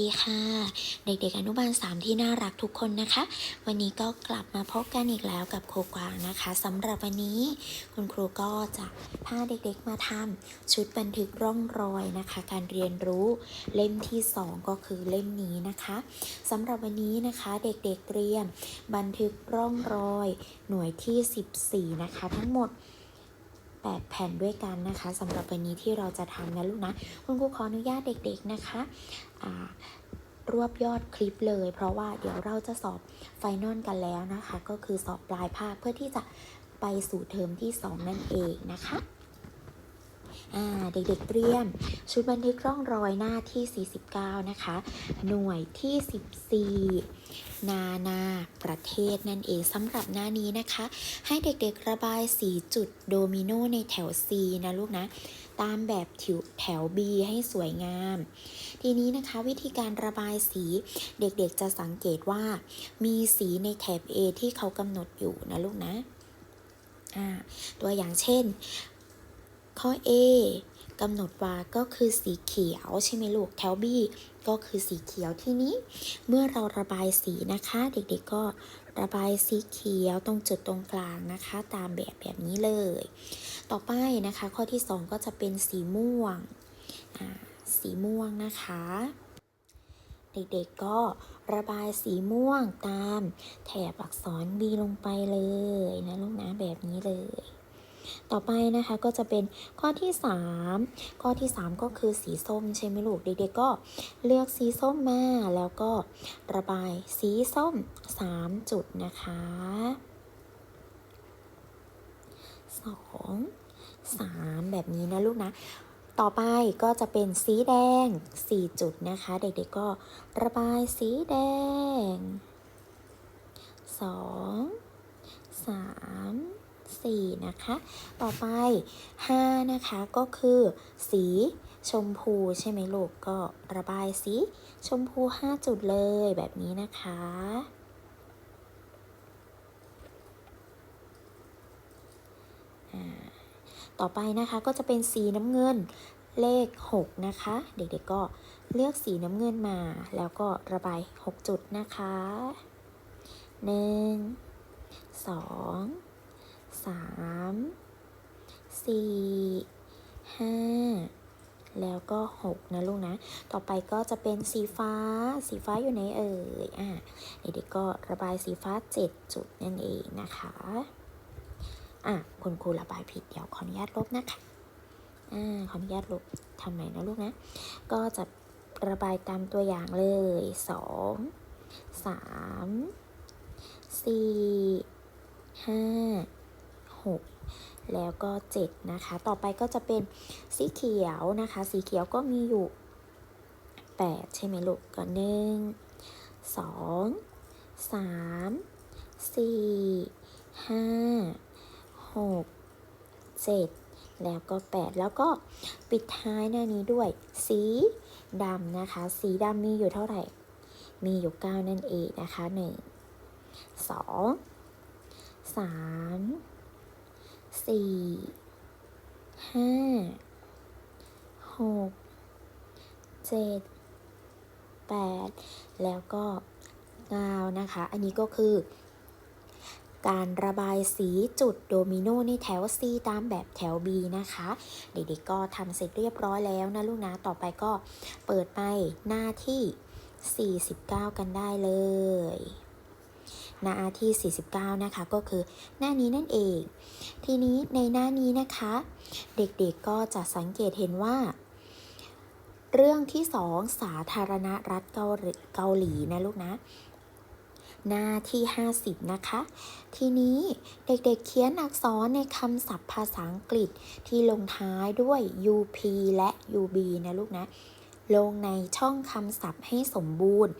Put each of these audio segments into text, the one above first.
ดีค่ะ เด็กๆอนุบาล 3 ที่น่ารักทุกคนนะคะ วันนี้ก็กลับมาพบกันอีกแล้วกับครูกวางนะคะสำหรับวันนี้ คุณครูก็จะพาเด็กๆมาทำชุดบันทึกร่องรอยนะคะ การเรียนรู้เล่มที่ 2 ก็คือเล่มนี้นะคะสำหรับวันนี้นะคะเด็กๆเรียมบันทึกร่องรอย หน่วยที่ 14 นะคะ ทั้งหมด 8 แผ่นด้วยกันนะคะสำหรับวันนี้ที่เราจะทำนะลูกนะ คุณครูขออนุญาตเด็กๆนะคะรวบยอดคลิปเลย เพราะว่าเดี๋ยวเราจะสอบไฟนอลกันแล้วนะคะ ก็คือสอบปลายภาคเพื่อที่จะไปสู่เทอมที่ 2 นั่นเองนะคะ เด็กๆเตรียม ชุดบันทึกร่องรอยหน้าที่ 49 นะคะ หน่วยที่ 14 นานาประเทศนั่นเองสำหรับหน้านี้นะคะ ให้เด็กๆระบายสีจุดโดมิโนในแถว C นะลูกนะ ตามแบบถิวแถว B ให้สวยงาม ทีนี้นะคะวิธีการระบายสีเด็กๆจะสังเกตว่า มีสีในแถบ A ที่เขากำหนดอยู่นะลูกนะตัวอย่างเช่น ข้อ A กำหนดว่าก็คือสีเขียวใช่ไหมลูกแถว B ก็คือสีเขียวที่นี้ เมื่อเราระบายสีนะคะ เด็กๆก็ระบายสีเขียวตรงจุดตรงกลางนะคะ ตามแบบแบบนี้เลย ต่อไปนะคะ ข้อที่ 2 ก็จะเป็นสีม่วงสีม่วงนะคะ เด็กๆก็ระบายสีม่วงตามแถบอักษร B ลงไปเลยนะลูกนะแบบนี้เลย ต่อไปนะคะก็จะเป็นข้อที่ 3 ข้อที่ 3 ก็คือสีส้มใช่ไหมลูกเด็กๆก็เลือกสีส้มมาแล้วก็ระบายสีส้ม 3 จุดนะคะ 2 3 แบบนี้นะลูกนะ ต่อไปก็จะเป็นสีแดง 4 จุดนะคะ เด็กๆก็ระบายสีแดง 2 3 4 นะคะ ต่อไป 5 นะคะก็คือ สีชมพูใช่ไหมลูกก็ระบายสีชมพู 5 จุดเลยแบบนี้นะคะต่อไปนะคะก็จะเป็นสีน้ำเงินเลข 6 นะคะ เด็กๆก็เลือกสีน้ำเงินมา แล้วก็ระบาย 6 จุดนะคะ 1 2 3 4 5แล้วก็ 6 นะลูกนะ ต่อไปก็จะเป็นสีฟ้า สีฟ้าอยู่ไหนเอ่ย อะเด็กๆก็ระบายสีฟ้า 7 จุดนั่นเองนะคะ อะคุณครูระบายผิดเดี๋ยวขออนุญาตลบนะคะ อ่า ขออนุญาตลบทำใหม่นะลูกนะ ก็จะระบายตามตัวอย่างเลยสองสามสี่ห้าหกแล้วก็เจ็ดนะคะ ต่อไปก็จะเป็นสีเขียวนะคะ สีเขียวก็มีอยู่แปดใช่ไหมลูกก็หนึ่งสองสามสี่ห้าหกเจ็ดแล้วก็ 8 แล้วก็ปิดท้ายหน้านี้ด้วย สีดำนะคะ สีดำมีอยู่เท่าไหร่ มีอยู่ 9 นั่นเองนะคะ 1 2 3 4 5 6 7 8แปดแล้วก็9นะคะ อันนี้ก็คือ การระบายสีจุดโดมิโนในแถว C ตามแบบแถว B นะคะ เด็กๆก็ทำเสร็จเรียบร้อยแล้วนะลูกนะ ต่อไปก็เปิดไปหน้าที่ 49 กันได้เลย หน้าที่ 49 นะคะ ก็คือหน้านี้นั่นเอง ทีนี้ในหน้านี้นะคะ เด็กๆก็จะสังเกตเห็นว่า เรื่องที่2สาธารณรัฐเกาหลีนะลูกนะ หน้าที่ 50 นะคะ ทีนี้เด็กๆเขียนอักษรในคำศัพท์ภาษาอังกฤษที่ลงท้ายด้วย up และ ub นะลูกนะ ลงในช่องคำศัพท์ให้สมบูรณ์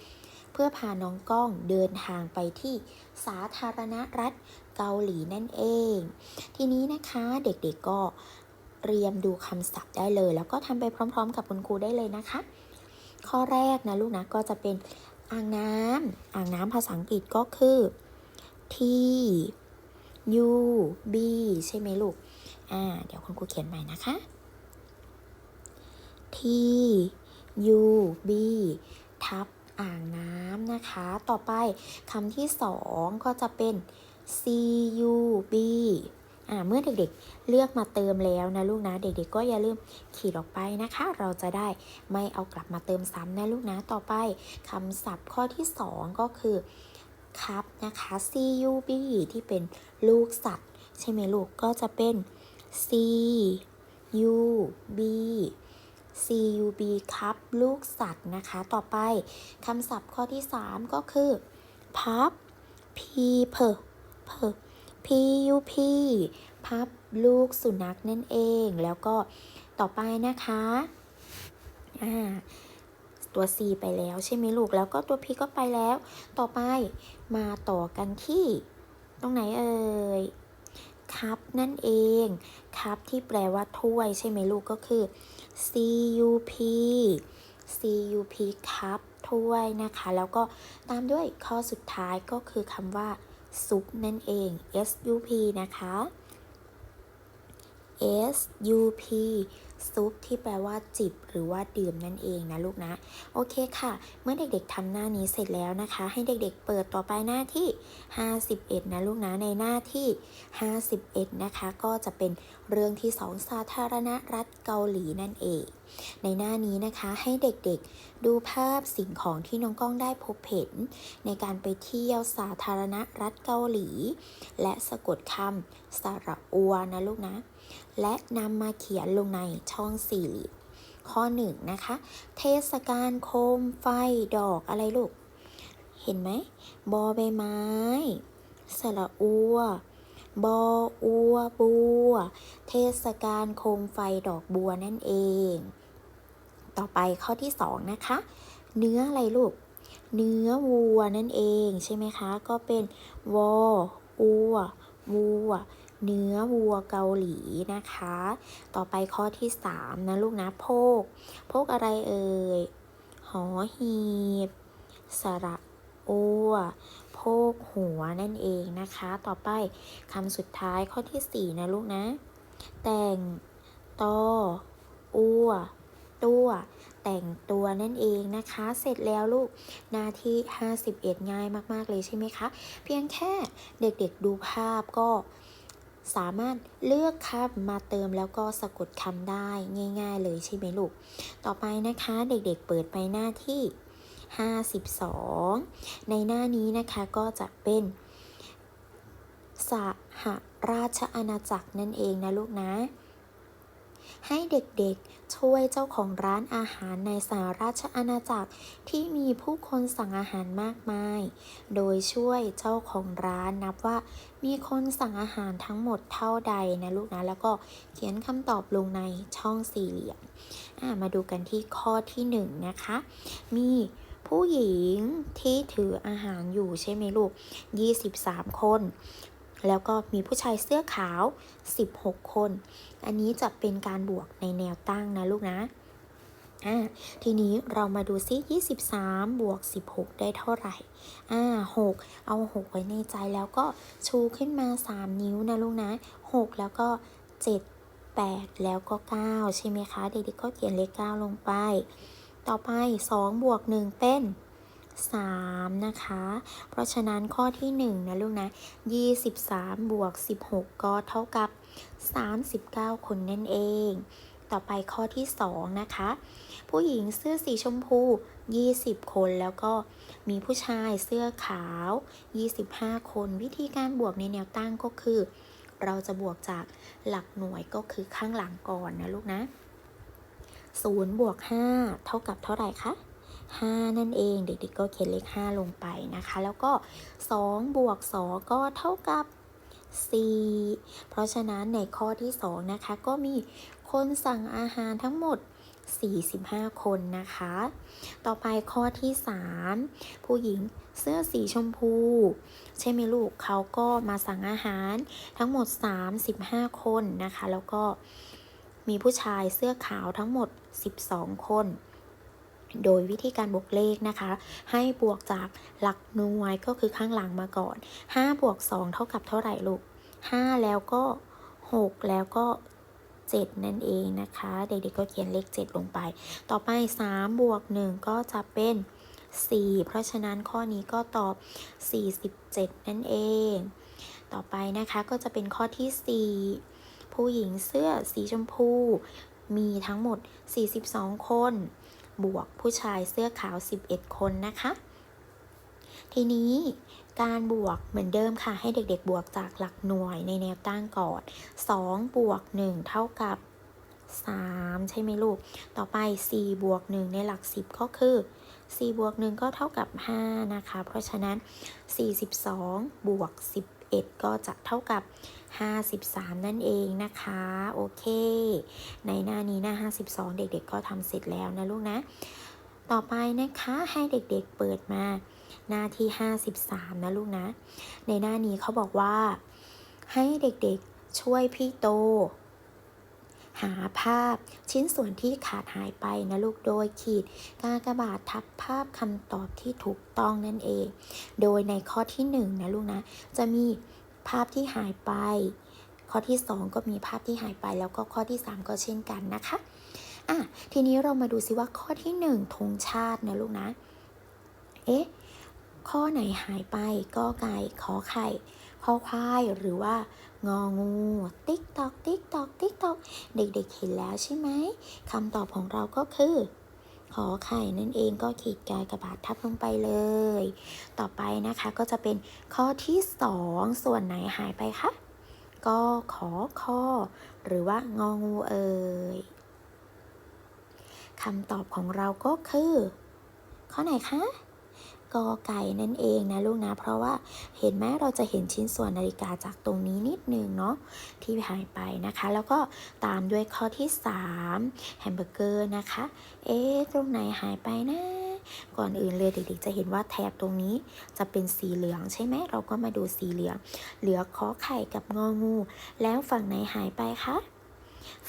เพื่อพาน้องกล้องเดินทางไปที่สาธารณรัฐเกาหลีนั่นเอง ทีนี้นะคะเด็กๆก็เตรียมดูคำศัพท์ได้เลย แล้วก็ทำไปพร้อม ๆ กับคุณครูได้เลยนะคะ ข้อแรกนะลูกนะก็จะเป็นอ่างน้ำอ่างน้ำภาษาอังกฤษก็คือ T U B ใช่ไหมลูก อ่า เดี๋ยวคุณครูเขียนใหม่นะคะ T U B ทับ อ่างน้ำนะคะ ต่อไปคำที่สองก็จะเป็น C U B อ่าเมื่อเด็กๆเลือกมาเติมแล้วนะลูกนะ เด็กๆก็อย่าลืมขีดออกไปนะคะ เราจะได้ไม่เอากลับมาเติมซ้ำนะลูกนะ ต่อไปคำศัพท์ข้อที่สองก็คือครับนะคะ C U B ที่เป็นลูกสัตว์ ใช่ไหมลูกก็จะเป็น C U B C U B ครับลูกสัตว์นะคะ ต่อไปคำศัพท์ข้อที่ 3 ก็คือ พับ P เพเพ P U P พับลูกสุนัขนั่นเอง แล้วก็ต่อไปนะคะอ่าตัว C ไปแล้วใช่ไหมลูก แล้วก็ตัว P ก็ไปแล้ว ต่อไปมาต่อกันที่ ตรงไหนเอ่ยคัพนั่นเองคัพที่แปลว่าถ้วยใช่ไหมลูกก็คือ cup cup คัพถ้วยนะคะ แล้วก็ตามด้วยข้อสุดท้ายก็คือคำว่าซุปนั่นเอง sup นะคะ sup ซุปที่แปลว่าจิบหรือว่าดื่มนั่นเองนะลูกนะ โอเคค่ะ เมื่อเด็กๆทำหน้านี้เสร็จแล้วนะคะ ให้เด็กๆเปิดต่อไปหน้าที่ 51 นะลูกนะ ในหน้าที่ 51 นะคะ ก็จะเป็นเรื่องที่ 2 สาธารณรัฐเกาหลีนั่นเอง ในหน้านี้นะคะให้เด็กๆ ดูภาพสิ่งของที่น้องก้องได้พบเห็น ในการไปเที่ยวสาธารณรัฐเกาหลี และสะกดคำสระอัวนะลูกนะ และนำมาเขียนลงในช่องสี่เหลี่ยมข้อหนึ่งนะคะ เทศกาลโคมไฟดอกอะไรลูก เห็นไหมบอใบไม้ สระอัวบออัวบัว เทศกาลโคมไฟดอกบัวนั่นเอง ต่อไปข้อที่สองนะคะ เนื้ออะไรลูก เนื้อวัวนั่นเองใช่ไหมคะ ก็เป็นวออัววัว เนื้อวัวเกาหลีนะคะ ต่อไปข้อที่ 3 นะลูกนะโพกโพกอะไรเอ่ย หอหีบ สระอัวโพกหัวนั่นเองนะคะ ต่อไปคำสุดท้ายข้อที่ 4 นะลูกนะ แต่งตออัวตัวแต่งตัวนั่นเองนะคะ เสร็จแล้วลูกหน้าที่ 51 ง่ายมาก ๆ เลยใช่ไหมคะ เพียงแค่เด็กๆดูภาพก็ สามารถเลือกคำมาเติมแล้วก็สะกดคำได้ง่าย ๆ เลยใช่ไหมลูก ต่อไปนะคะเด็กๆเปิดไปหน้าที่ 52 ในหน้านี้นะคะก็จะเป็นสหราชอาณาจักรนั่นเองนะลูกนะ ให้เด็กๆ ช่วยเจ้าของร้านอาหารในสหราชอาณาจักรที่มีผู้คนสั่งอาหารมากมาย โดยช่วยเจ้าของร้านนับว่า มีคนสั่งอาหารทั้งหมดเท่าใดนะลูกนะ แล้วก็เขียนคำตอบลงในช่องสี่เหลี่ยมมาดูกันที่ข้อที่หนึ่งนะคะ มีผู้หญิงที่ถืออาหารอยู่ใช่ไหมลูก 23 คน แล้วก็มีผู้ชายเสื้อขาว 16 คน อันนี้จะเป็นการบวกในแนวตั้งนะลูกนะอ่าทีนี้เรามาดูซิ23 บวก 16 ได้เท่าไหร่ อ่า 6 เอา 6 ไว้ในใจแล้วก็ชูขึ้นมา 3 นิ้วนะลูกนะ 6 แล้วก็ 7 8 แล้วก็ 9 ใช่ไหมคะ เด็กๆก็เขียนเลข 9 ลงไป ต่อไป 2 บวก 1 เป็น 3 นะคะ เพราะฉะนั้นข้อที่ 1 นะลูกนะ 23 บวก 16 ก็เท่ากับ 39 คนนั่นเอง ต่อไปข้อที่ 2 นะคะ ผู้หญิงเสื้อสีชมพู 20 คนแล้วก็มีผู้ชายเสื้อขาว 25 คน วิธีการบวกในแนวตั้งก็คือ เราจะบวกจากหลักหน่วยก็คือข้างหลังก่อนนะลูกนะ0บวก5เท่ากับเท่าไหร่คะ 5 นั่นเอง เด็กๆก็เขียนเลข 5 ลงไปนะคะ แล้วก็ 2 บวก 2 ก็เท่ากับ 4 เพราะฉะนั้นในข้อที่ 2 นะคะ ก็มีคนสั่งอาหารทั้งหมด 45 คนนะคะ ต่อไปข้อที่ 3 ผู้หญิงเสื้อสีชมพู ใช่ไหมลูกเขาก็มาสั่งอาหารทั้งหมด 35 คนนะคะ แล้วก็มีผู้ชายเสื้อขาวทั้งหมด 12 คน โดยวิธีการบวกเลขนะคะ ให้บวกจากหลักหน่วยก็คือข้างหลังมาก่อน 5 บวก 2 เท่ากับเท่าไหร่ลูก 5 แล้วก็ 6 แล้วก็ 7 นั่นเองนะคะ เด็กๆก็เขียนเลข 7 ลงไป ต่อไป 3 บวก 1 ก็จะเป็น 4 เพราะฉะนั้นข้อนี้ก็ตอบ 47 นั่นเอง ต่อไปนะคะก็จะเป็นข้อที่ 4 ผู้หญิงเสื้อสีชมพู มีทั้งหมด 42 คน บวกผู้ชายเสื้อขาว 11 คนนะคะ ทีนี้การบวกเหมือนเดิมค่ะ ให้เด็กๆบวกจากหลักหน่วยในแนวตั้งก่อน2บวก1เท่ากับ 3 ใช่ไหมลูก ต่อไป 4 บวก 1 ในหลัก 10 ก็คือ 4 บวก 1 ก็เท่ากับ 5 นะคะ เพราะฉะนั้น 42 บวก 11 ก็จะเท่ากับ 53 นั่นเองนะคะ โอเค ในหน้านี้หน้า 52 เด็กๆ ก็ทำเสร็จแล้วนะลูกนะ ต่อไปนะคะให้เด็กๆเปิดมา หน้าที่ 53 นะลูกนะ ในหน้านี้เขาบอกว่า ให้เด็กๆช่วยพี่โต หาภาพชิ้นส่วนที่ขาดหายไปนะลูกโดยขีดกากบาททับภาพคำตอบที่ถูกต้องนั่นเอง โดยในข้อที่1นงนะลูกนะ จะมี ภาพที่หายไป ข้อที่ 2 ก็มีภาพที่หายไป แล้วก็ข้อที่ 3 ก็เช่นกันนะคะอะทีนี้เรามาดูซิว่าข้อที่ 1ธงชาตินะลูกนะ เอ๊ะ ข้อไหนหายไปก็ไก่ขอไข่ข้อควายหรือว่างองู ติ๊กตอกติ๊กตอกติ๊กตอกเด็กๆเห็นแล้วใช่ไหมคำตอบของเราก็คือ ขอไข่นั่นเองก็ขีดกากระบาดทับลงไปเลย ต่อไปนะคะก็จะเป็นข้อที่สองส่วนไหนหายไปคะก็ขอข้อ หรือว่างองูเอ่ยคำตอบของเราก็คือ ข้อไหนคะ กอไก่นั่นเองนะลูกนะ เพราะว่าเห็นไหมเราจะเห็นชิ้นส่วนนาฬิกาจากตรงนี้นิดนึงเนาะที่หายไปนะคะ แล้วก็ตามด้วยข้อที่3แฮมเบอร์เกอร์นะคะ เอ๊ะตรงไหนหายไปนะก่อนอื่นเลยเด็กๆจะเห็นว่าแถบตรงนี้จะเป็นสีเหลืองใช่ไหมเราก็มาดูสีเหลือง เหลือขอไข่กับงองู แล้วฝั่งไหนหายไปคะ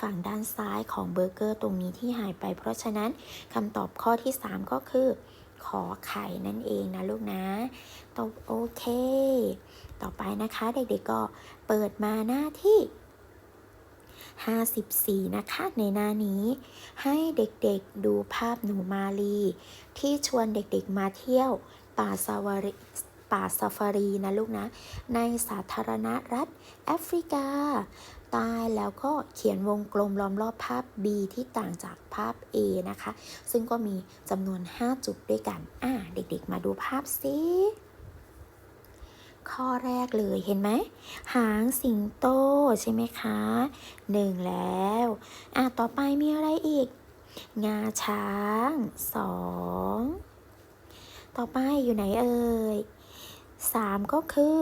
ฝั่งด้านซ้ายของเบอร์เกอร์ตรงนี้ที่หายไป เพราะฉะนั้นคำตอบข้อที่ 3 ก็คือ ขอไข่นั่นเองนะลูกนะตบโอเค ต่อไปนะคะเด็กๆก็เปิดมาหน้าที่54 นะคะในหน้านี้ ให้เด็กๆดูภาพหนูมาลี ที่ชวนเด็กๆมาเที่ยวป่าซาวารีป่าซาฟารีนะลูกนะ ในสาธารณรัฐแอฟริกา ใต้แล้วก็เขียนวงกลมล้อมรอบภาพ B ที่ต่างจากภาพ A นะคะ ซึ่งก็มีจำนวน 5 จุดด้วยกัน อ่า เด็กๆ มาดูภาพสิข้อแรกเลยเห็นไหม หางสิงโตใช่ไหมคะหนึ่งแล้ว อะ ต่อไปมีอะไรอีก งาช้างสองต่อไปอยู่ไหนเอ่ยสามก็คือ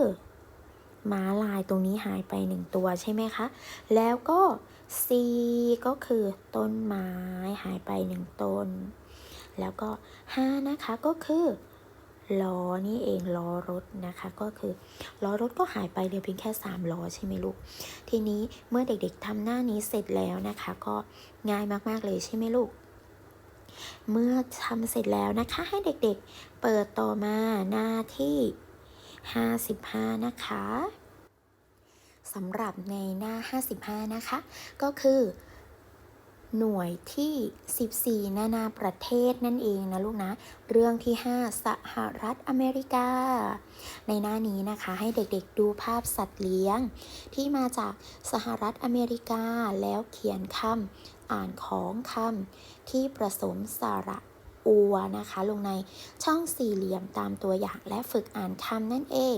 ม้าลายตรงนี้หายไปหนึ่งตัวใช่ไหมคะ แล้วก็ C ก็คือต้นไม้หายไปหนึ่งต้น แล้วก็ 5 นะคะก็คือล้อนี่เองล้อรถนะคะก็คือล้อรถก็หายไปเหลือเพียงแค่ 3 ล้อใช่ไหมลูก ทีนี้เมื่อเด็กๆทำหน้านี้เสร็จแล้วนะคะ ก็ง่ายมากๆเลยใช่ไหมลูก เมื่อทำเสร็จแล้วนะคะให้เด็กๆเปิดต่อมาหน้าที่ 55 นะคะสำหรับในหน้า 55 นะคะ ก็คือ หน่วยที่ 14 นานาประเทศนั่นเองนะลูกนะ เรื่องที่ 5 สหรัฐอเมริกา ในหน้านี้นะคะให้เด็กๆดูภาพสัตว์เลี้ยง ที่มาจากสหรัฐอเมริกาแล้วเขียนคำอ่านของคำที่ผสมสระ อัวนะคะ ลงในช่องสี่เหลี่ยมตามตัวอย่างและฝึกอ่านคำนั่นเอง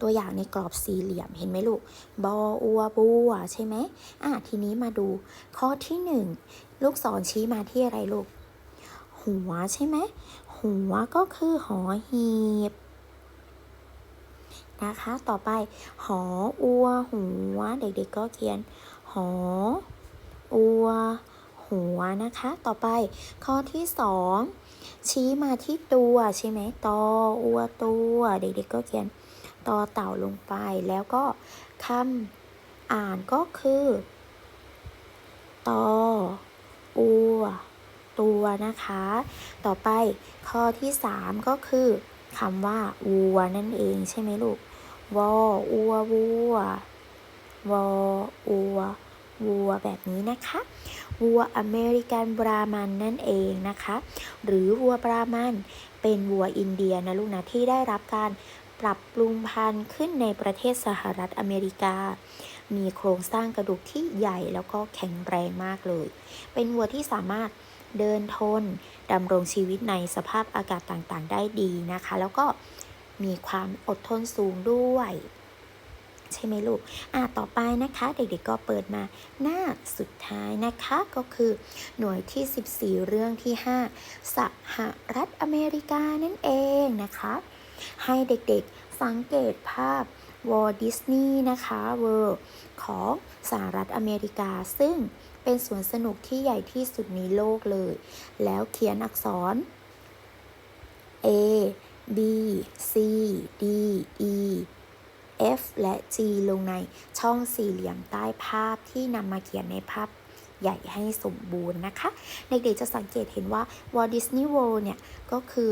ตัวอย่างในกรอบสี่เหลี่ยมเห็นไหมลูก บออัวบัวใช่ไหมอะทีนี้มาดูข้อที่หนึ่งลูกศรชี้มาที่อะไรลูก หัวใช่ไหม หัวก็คือหอหีบนะคะ ต่อไป หออัวหัว เด็กๆก็เขียน หออัว หัวนะคะ ต่อไปข้อที่สองชี้มาที่ตัวใช่ไหมตออัวตัว เด็กๆก็เขียนตอเต่าลงไป แล้วก็คำอ่านก็คือตออัวตัวนะคะ ต่อไปข้อที่สามก็คือคำว่าวัวนั่นเองใช่ไหมลูกวออัววัววออัววัวแบบนี้นะคะ วัวอเมริกันบรามันนั่นเองนะคะ หรือวัวบรามันเป็นวัวอินเดียนะลูกนะที่ได้รับการปรับปรุงพันธุ์ขึ้นในประเทศสหรัฐอเมริกา มีโครงสร้างกระดูกที่ใหญ่แล้วก็แข็งแรงมากเลย เป็นวัวที่สามารถเดินทนดำรงชีวิตในสภาพอากาศต่างๆ ได้ดีนะคะ แล้วก็มีความอดทนสูงด้วย ใช่ไหมลูก อะต่อไปนะคะ เด็กๆก็เปิดมาหน้าสุดท้ายนะคะก็คือหน่วยที่ 14 เรื่องที่ 5 สหรัฐอเมริกานั่นเองนะคะ ให้เด็กๆสังเกตภาพวอลดิสนีย์นะคะเวิร์ของสหรัฐอเมริกา ซึ่งเป็นสวนสนุกที่ใหญ่ที่สุดในโลกเลย แล้วเขียนอักษร A B C D E F และ G ลงในช่องสี่เหลี่ยมใต้ภาพที่นำมาเขียนในภาพใหญ่ให้สมบูรณ์นะคะ เด็กๆจะสังเกตเห็นว่า Walt Disney World เนี่ย ก็คือ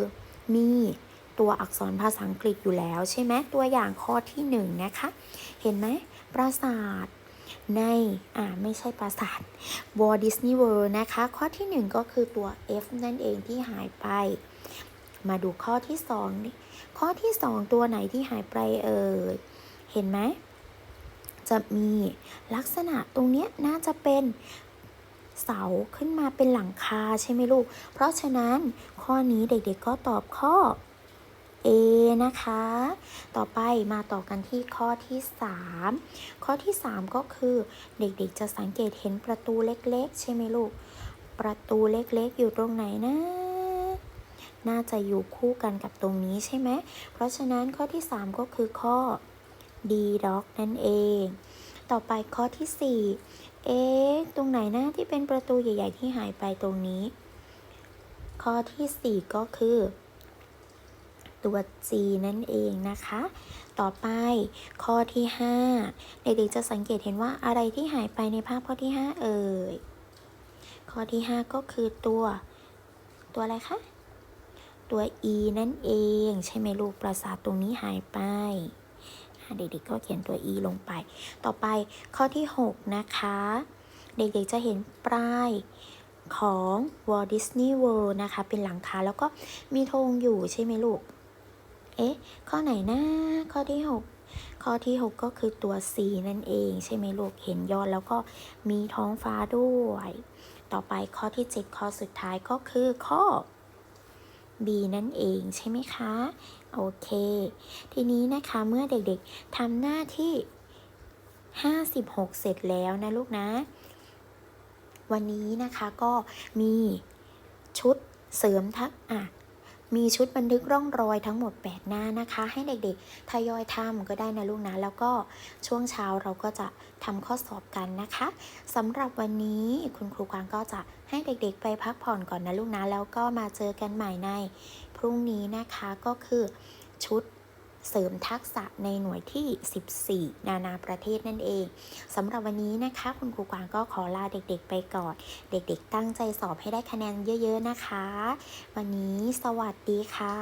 มีตัวอักษรภาษาอังกฤษอยู่แล้วใช่ไหมตัวอย่างข้อที่หนึ่งนะคะ เห็นไหมปราสาทใน อ่า ไม่ใช่ปราสาท Walt Disney World นะคะ ข้อที่หนึ่งก็คือตัว F นั่นเองที่หายไป มาดูข้อที่สองนี่ข้อที่สองตัวไหนที่หายไปเอ่ย เห็นไหม จะมีลักษณะตรงเนี้ยน่าจะเป็นเสาขึ้นมาเป็นหลังคาใช่ไหมลูก เพราะฉะนั้นข้อนี้เด็กๆก็ตอบข้อ A นะคะ ต่อไปมาต่อกันที่ข้อที่ 3 ข้อที่ 3 ก็คือเด็กๆจะสังเกตเห็นประตูเล็กๆ ใช่ไหมลูก ประตูเล็กๆ อยู่ตรงไหนนะ น่าจะอยู่คู่กันกับตรงนี้ใช่ไหม เพราะฉะนั้นข้อที่ 3 ก็คือข้อ D dog นั่นเอง ต่อไปข้อที่ 4 เอ๊ะ ตรงไหนนะที่เป็นประตูใหญ่ ๆ ที่หายไปตรงนี้ ข้อที่ 4 ก็คือ ตัว G นั่นเองนะคะ ต่อไปข้อที่ 5 เด็กๆจะสังเกตเห็นว่าอะไรที่หายไปในภาพข้อที่ 5 เอ่ย ข้อที่ 5 ก็คือตัว ตัวอะไรคะตัว E นั่นเอง ใช่ไหมลูก ประสาทตรงนี้หายไป เด็กๆก็เขียนตัว e ลงไป ต่อไปข้อที่ 6 นะคะ เด็กๆจะเห็นปลายของ Walt Disney World นะคะ เป็นหลังคาแล้วก็มีธงอยู่ใช่ไหมลูก เอ๊ะ ข้อไหนนะ ข้อที่ 6 ข้อที่ 6 ก็คือตัว C นั่นเอง ใช่ไหมลูก เห็นยอดแล้วก็มีท้องฟ้าด้วย ต่อไปข้อที่ 7 ข้อสุดท้ายก็คือข้อ B นั่นเองใช่ไหมคะ โอเค ทีนี้นะคะเมื่อเด็กๆทำหน้าที่ 56 เสร็จแล้วนะลูกนะ วันนี้นะคะก็มีชุดเสริมทักอะมีชุดบันทึกร่องรอยทั้งหมด 8 หน้านะคะ ให้เด็กๆทยอยทำก็ได้นะลูกนะ แล้วก็ช่วงเช้าเราก็จะทำข้อสอบกันนะคะสำหรับวันนี้คุณครูกวางก็จะให้เด็กๆไปพักผ่อนก่อนนะลูกนะ แล้วก็มาเจอกันใหม่ใน รุ่งนี้นะคะก็คือชุดเสริมทักษะในหน่วยที่ 14 นานาประเทศนั่นเองสำหรับวันนี้นะคะ คุณครูกวางก็ขอลาเด็กๆไปก่อน เด็กๆ ตั้งใจสอบให้ได้คะแนนเยอะๆนะคะ วันนี้สวัสดีค่ะ